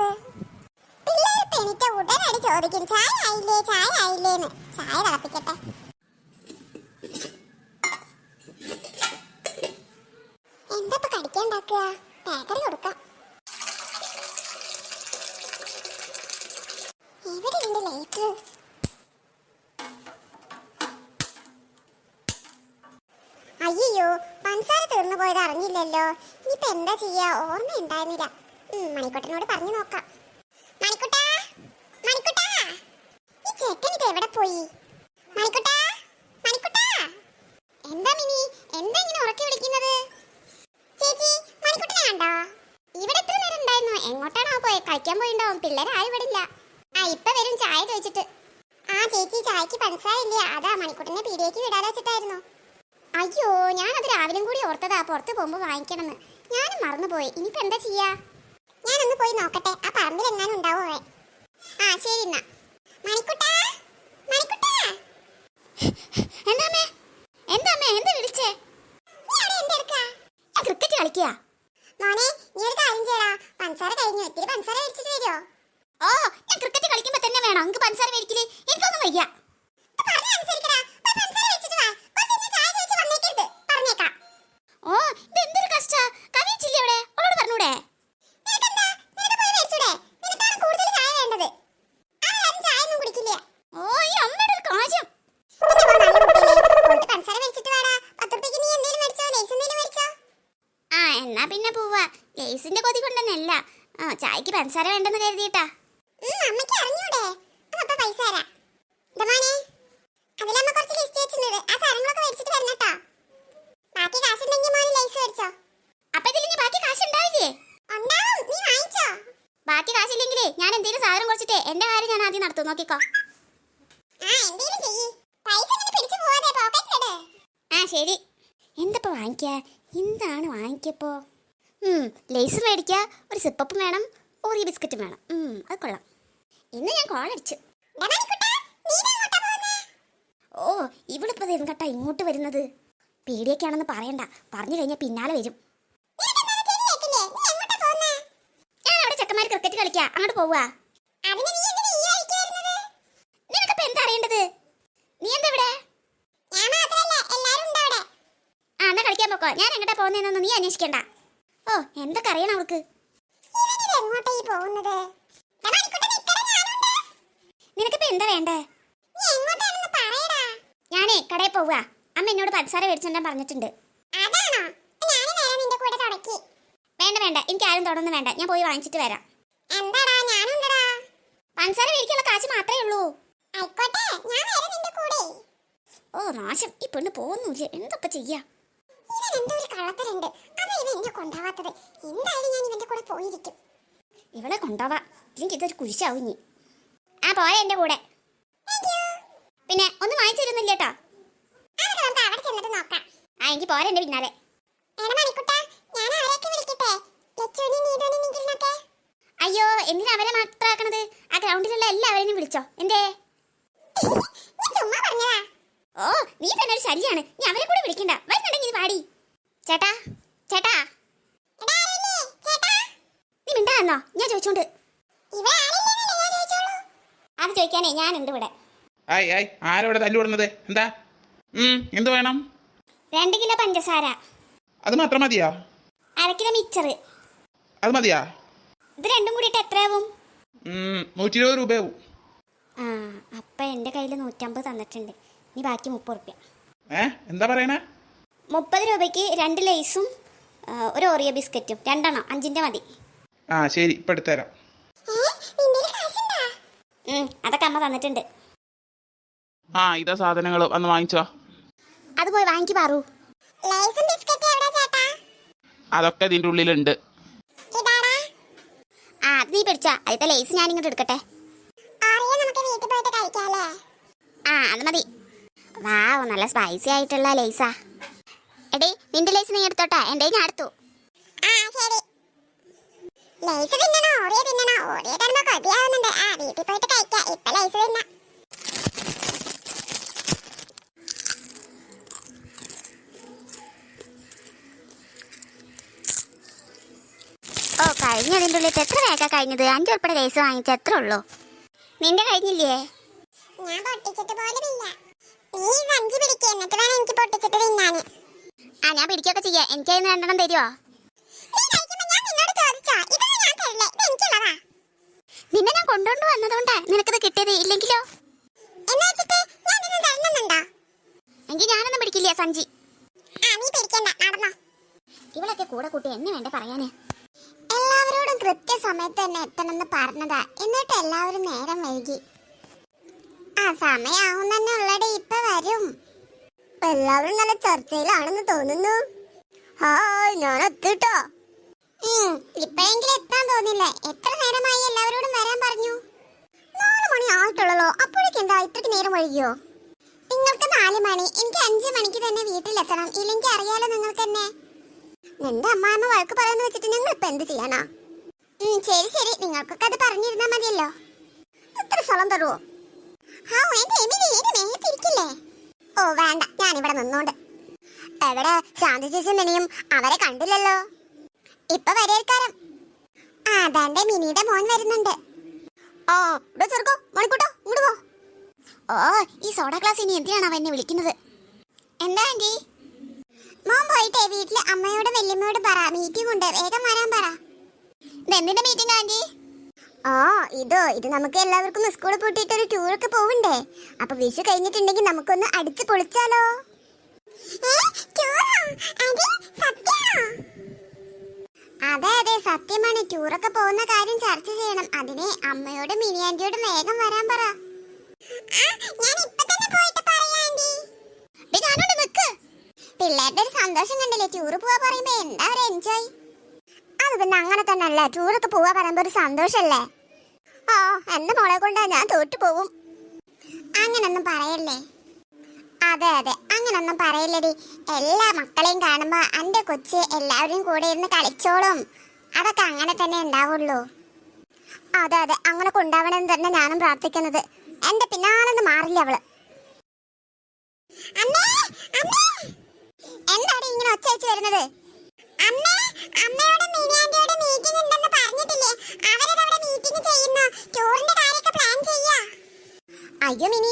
പോകുന്നത് പിള്ളേർ എണീറ്റ ഉടനടി ചോദിക്കും. ചായ ആയില്ലേ? ചായ ആയില്ലേന്ന്. ചായ തിളപ്പിക്കട്ടെ. എന്താ കടിക്കണ്ടാക്കുക ബേക്കറി കൊടുക്കാം. എവിടെ ഉണ്ട് ലൈറ്റ്? അയ്യോ പഞ്ചസാര തീർന്നു പോയത് അറിഞ്ഞില്ലല്ലോ. ഇനിയിപ്പോ എന്താ ചെയ്യാ? ഓർമ്മ ഉണ്ടായിരുന്നില്ല. മണിക്കുട്ടനോട് പറഞ്ഞു നോക്കാം. മണിക്കുട്ടാ മണിക്കുട്ടാ. ഈ ചേട്ടൻ ഇത് എവിടെ പോയി? മണിക്കുട്ടാ മണിക്കുട്ടാ. എന്താ മിനി എന്താ ഇങ്ങനെ ഉറക്കി വിളിക്കുന്നത്? ചേച്ചി മണിക്കുട്ടനെ കണ്ടോ? ഇവിടെ എത്ര നേരം ഉണ്ടായിരുന്നു? എങ്ങോട്ടാണോ പോയെ? കളിക്കാൻ പോയിണ്ടാവും. പിള്ളേരാരും ഇവിടെ ആ ഇപ്പൊ വരും ചായ ചോദിച്ചിട്ട്. ആ ചേച്ചി ചായക്ക് പഞ്ചസാര ഇല്ല അതാ മണിക്കുട്ടനെ പീടിയേക്ക് വിടാതെ വെച്ചിട്ടായിരുന്നു. അയ്യോ ഞാനത് രാവിലെ കൂടി ഓർത്തതാ. പുറത്ത് പോകുമ്പോൾ വാങ്ങിക്കണമെന്ന്. ഞാനും മറന്നുപോയി. ഇനിയിപ്പോ എന്താ ചെയ്യാ? ഞാനൊന്ന് പോയി നോക്കട്ടെ. ആ പറമ്പിൽ എങ്ങാനും ഉണ്ടാവോ ആ ശരി എന്നാ. മണിക്കുട്ടാ? മണിക്കുട്ടാ? എന്താമ്മേ? എന്താമ്മേ? എന്താ വിളിച്ചേ? നീ അവിടെ എന്തെടുക്കാ? ഞാൻ ക്രിക്കറ്റ് കളിക്കുക മോനെ നീ ഒരു കാര്യം ചെയ്യടാ പഞ്ചസാര കഴിഞ്ഞു ഇത്തിരി പഞ്ചസാര മേടിച്ചിട്ട് വരുമോ ഓ ഞാൻ ക്രിക്കറ്റ് കളിക്കുമ്പോ തന്നെ വേണോ എനിക്ക് പഞ്ചസാര മേടിക്കൽ എനിക്കൊന്നും വയ്യ ഓ ഇത് എന്തൊരു കഷ്ട കവിയിച്ചില്ലേ അവിടെ അവളോട് പറഞ്ഞൂടെ ഓ ഈ അമ്മയുടെ ഒരു കാര്യം ആ എന്നാ പിന്നെ പോവാ ലേസിന്റെ കൊതി കൊണ്ടെന്നല്ല ആ ചായക്ക് പഞ്ചസാര വേണ്ടെന്ന് കരുതിയിട്ടാ. അമ്മയ്ക്ക് അറിഞ്ഞൂടെ. അപ്പൊ പൈസ തരാം. ഇതമാനെ അതിലമ്മ കുറച്ച് ലിസ്റ്റ് വെച്ചിട്ടുണ്ട്. ആ സാധനങ്ങളൊക്കെ മേടിച്ചിട്ട് വരണം ട്ടോ ബാക്കി കാശുണ്ടെങ്കിൽ മോനെ ലൈസ് മേടിച്ചോ. അപ്പൊ ഇതിലിനി ബാക്കി കാശ് ഉണ്ടാവില്ലേ ഉണ്ടാവും. നീ വാങ്ങിച്ചോ. ബാക്കി കാശില്ലെങ്കിലേ ഞാൻ എന്തെങ്കിലും സാധനം കുറച്ചിട്ട് എന്റെ കാര്യം ഞാൻ ആദ്യം നടത്തും. നോക്കിക്കോ. ആ ശരി. എന്തപ്പോ വാങ്ങിക്കാ? എന്താണ് വാങ്ങിക്കപ്പോ? ലേസ് മേടിക്കുക ഒരു സിപ്പപ്പും വേണം ഓറിയ ബിസ്ക്കറ്റും വേണം. അത് കൊള്ളാം. ഇന്ന് ഞാൻ കോൾ അടിച്ചു. ഓ ഇവളിപ്പോ എങ്ങട്ടാ ഇങ്ങോട്ട് വരുന്നത്? പേടിയൊക്കെയാണെന്ന് പറയണ്ട. പറഞ്ഞു കഴിഞ്ഞാൽ പിന്നാലെ വരും. ഞാൻ അവിടെ ചെക്കന്മാർ ക്രിക്കറ്റ് കളിക്കുക അങ്ങോട്ട് പോവുക. എന്താ നീ ആ കളിക്കാൻ ഞാൻ എങ്ങോട്ടാ പോകുന്നതെന്നൊന്നും നീ അന്വേഷിക്കണ്ട. ഓ എന്തൊക്കെ അറിയണം അവൾക്ക്? നിനക്കിപ്പോ എന്താ വേണ്ടേ? ഞാനേ കടയിൽ പോവുക അമ്മ എന്നോട് പഞ്ചസാര മേടിച്ചോണ്ടാൻ പറഞ്ഞിട്ടുണ്ട്. വേണ്ട വേണ്ട. എനിക്ക് ആരും തുടർന്ന് വേണ്ട. ഞാൻ പോയി വാങ്ങിച്ചിട്ട് വരാം. പഞ്ചസാര മേടിക്കാനുള്ള കാശ് മാത്രമേ ഉള്ളൂ. ഓ നാശം. ഈ പെണ്ണ് പോകുന്നില്ല എന്തൊക്കെ ചെയ്യാ? ഇവൻ എന്തോ ഒരു കള്ളത്തരുണ്ട്. അതാ ഇവൻ എന്നെ കൊണ്ടാവാത്തത്. എന്തായാലും ഞാൻ ഇവന്റെ കൂടെ പോയിരിക്കും. ഇവളെ കൊണ്ടാവാ. ഇല്ലെങ്കിൽ ഇതൊരു കുരിശാവും ഇനി. ആ പോലെ എന്റെ കൂടെ. പിന്നെ ഒന്നും കേട്ടോ അവിടെ ചെന്നിട്ട് നോക്കാം. ആ എനിക്ക് പോരെ എന്റെ പിന്നാലെ. അയ്യോ എന്തിനാ അവരെ മാത്രമാക്കണത് ആ ഗ്രൗണ്ടിലുള്ള എല്ലാവരെയും വിളിച്ചോ. എന്തേ? ഓ നീ തന്നെ ഒരു ശല്യാണ് നീ അവരെ കൂടെ വിളിക്കണ്ട. വരുന്നുണ്ടെങ്കിൽ ഇത് പാടി. ചേട്ടാ ചേട്ടാ. എടാ ആരില്ലേ ചേട്ടാ. നീ മിണ്ടാന്നോ ഞാൻ ചോദിച്ചോണ്ട്. അത് ചോദിക്കാനേ ഞാനുണ്ട് ഇവിടെ. ആയ് ആയ് തല്ലു തല്ലുവിടുന്നത് എന്താ? എന്ത് വേണം? രണ്ട് കിലോ പഞ്ചസാര. അത് മാത്രം മതിയാ? അര കിലോ മിച്ചർ അത് മതിയാ? ഇത് രണ്ടും കൂടിയിട്ട് എത്രയാവും? നൂറ്റി ഇരുപത് രൂപയാവും. ആ അപ്പം എന്റെ കയ്യിൽ നൂറ്റമ്പത് തന്നിട്ടുണ്ട്. ഇനി ബാക്കി മുപ്പത് റുപ്യ. എന്താ പറയണേ? മുപ്പത് രൂപയ്ക്ക് രണ്ട് ലേസും ഒരു ഓറിയ ബിസ്ക്കറ്റും. രണ്ടെണ്ണം. അഞ്ചിന്റെ മതി. ആ ശരി. ഇപ്പൊ എടുത്തരാം അതൊക്കെ അമ്മ തന്നിട്ടുണ്ട്. ആ ഇതാ സാധനങ്ങൾ വന്ന് വാങ്ങിച്ചോ. അത് പോയി വാങ്ങിക്ക് പാറു. ലേസും ബിസ്ക്കറ്റ് എവിടെ ചേട്ടാ? അതൊക്കെ ഇതിന്റെ ഉള്ളിലുണ്ട്. ആ അത് നീ പിടിച്ചോ. അതിന്റെ ലേസ് ഞാൻ ഇങ്ങോട്ട് എടുക്കട്ടെ ആ അത് മതി. വാവ് നല്ല സ്പൈസി ആയിട്ടുള്ള ലേസാ. എടേ നിന്റെ ലേസ് നീ എടുത്തോട്ടാ. എന്റെ ഞാൻ എടുത്തു. ആ ശരി. ലൈസ് തിന്നണോ? ഓറിയ തിന്നണോ? ഓറിയ കൊതിയാവുന്നുണ്ട്. ആ വീട്ടിൽ പോയിട്ട് കഴിക്കാം. ഇപ്പൊ ലേസ് തിന്ന. ഓ കഴിഞ്ഞ. കഴിഞ്ഞ അതിന്റെ ഉള്ളിൽ എത്ര വേഗം കഴിഞ്ഞത്? അഞ്ചു ഉൾപ്പെടെ കേസ് വാങ്ങിച്ച എത്ര ഉള്ളൂ? നിന്റെ കഴിഞ്ഞില്ലേ? ഞാൻ പൊട്ടിച്ചിട്ട് പോലുമില്ല പിടിക്കുക എന്നിട്ട് വേണം എനിക്ക് പൊട്ടിച്ചിട്ട് ആ ഞാൻ പിടിക്കൊക്കെ ചെയ്യാം. എനിക്ക് അതിന് രണ്ടെണ്ണം തരുമോ നീ കഴിക്കുമ്പോ ഞാൻ നിന്നെ കൊണ്ടുകൊണ്ട് വന്നതുകൊണ്ടാ നിനക്കത് കിട്ടിയത് ഇല്ലെങ്കിലോ? എങ്കിൽ ഞാനൊന്നും പിടിക്കില്ല ഇവളൊക്കെ കൂടെ കൂട്ടി എന്നെ വേണ്ട പറയാന്? എല്ലാവരോടും കൃത്യസമയത്ത് തന്നെ എത്തണമെന്ന് പറഞ്ഞതാ. എന്നിട്ട് എല്ലാവരും നേരം വൈകി. ആ സമയാവും തന്നെ ഉള്ളടി ഇപ്പൊ വരും. എല്ലാവരും നല്ല ചർച്ചയിലാണെന്ന് തോന്നുന്നു. ഹായ് ഞാൻ എത്തിട്ടോ ഇപ്പോഴെങ്കിലും എത്താൻ തോന്നില്ല? എത്ര നേരമായി എല്ലാവരോടും വരാൻ പറഞ്ഞു? നാല് മണി ആയിട്ടുള്ളല്ലോ അപ്പോഴേക്ക് എന്താ ഇത്രയ്ക്ക് നേരം ഒഴുകിയോ നിങ്ങൾക്ക് നാല് മണി എനിക്ക് അഞ്ച് മണിക്ക് തന്നെ വീട്ടിലെത്തണം. ഇല്ലെങ്കിൽ അറിയാലോ നിങ്ങൾക്ക് തന്നെ നിന്റെ അമ്മാമ്മ വഴക്ക് പറയുന്ന വെച്ചിട്ട് ഞങ്ങൾ ഇപ്പൊ എന്ത് ചെയ്യാനാ? ശരി ശരി. നിങ്ങൾക്കൊക്കെ അത് പറഞ്ഞിരുന്നാ മതിയല്ലോ. ഇത്ര സ്ഥലം തരുവോ? ഓ വേണ്ട ഞാനിവിടെ നിന്നോണ്ട്. എവിടെ ശാന്തി ചേച്ചി അവരെ കണ്ടില്ലല്ലോ. ഇപ്പൊ വരേൽക്കാരം. അതാണ്ട് മിനിയുടെ മോൻ വരുന്നുണ്ട്. ഓ ഇവിടെ ചെറുക്കോ മണിക്കൂട്ടോ ഇങ്ങോട്ട് പോ. ഓ ഈ സോഡ ക്ലാസ് ഇനി എന്തിനാണ് അവ എന്നെ വിളിക്കുന്നത്? എന്താ ആന്റി? മോൻ പോയിട്ടേ വീട്ടിലെ അമ്മയോടും വല്യമ്മയോടും പറ മീറ്റിംഗ് ഉണ്ട് വേഗം വരാൻ പറ. എന്തിന്റെ മീറ്റിംഗ് ആന്റി? ആ ഇതോ ഇത് നമുക്ക് എല്ലാവർക്കും സ്കൂൾ പൂട്ടിയിട്ട് ഒരു ടൂറൊക്കെ പോവണ്ടേ? അപ്പൊ വിഷു കഴിഞ്ഞിട്ടുണ്ടെങ്കിൽ നമുക്കൊന്ന് അടിച്ചു പൊളിച്ചാലോ? അതെ അതെ സത്യമാണ്. ടൂറൊക്കെ പോകുന്ന കാര്യം ചർച്ച ചെയ്യണം. അതിനെ അമ്മയോടും മിനിയാന്റിയോടും വേഗം വരാൻ പറ. പിള്ളേരുടെ ഒരു സന്തോഷം കണ്ടില്ലേ? ടൂർ പോവാ പറയുമ്പോ എന്താ ഒരു എൻജോയ് അത് പിന്നെ അങ്ങനെ തന്നെ അല്ലേ ടൂറൊക്കെ പോവാ പറയുമ്പോ ഒരു സന്തോഷല്ലേ? ഓ എന്റെ മോളെ കൊണ്ടാ ഞാൻ തോറ്റു പോവും. അങ്ങനൊന്നും പറയല്ലേ? അതെ അതെ അങ്ങനൊന്നും പറയില്ലടി. എല്ലാ മക്കളെയും കാണുമ്പോ എന്റെ കൊച്ച് എല്ലാവരും കൂടെ ഇരുന്ന് കളിച്ചോളും. അതൊക്കെ അങ്ങനെ തന്നെ ഉണ്ടാവുള്ളൂ. അതെ അതെ അങ്ങനെ കൊണ്ടാവണമെന്ന് തന്നെ ഞാനും പ്രാർത്ഥിക്കുന്നത്. എന്റെ പിന്നാലൊന്നും മാറില്ല അവൾ. അമ്മേ അമ്മേ! ഇങ്ങനെ ഒച്ച വെച്ച് വരുന്നത്? അമ്മേ അമ്മയോട് Yumini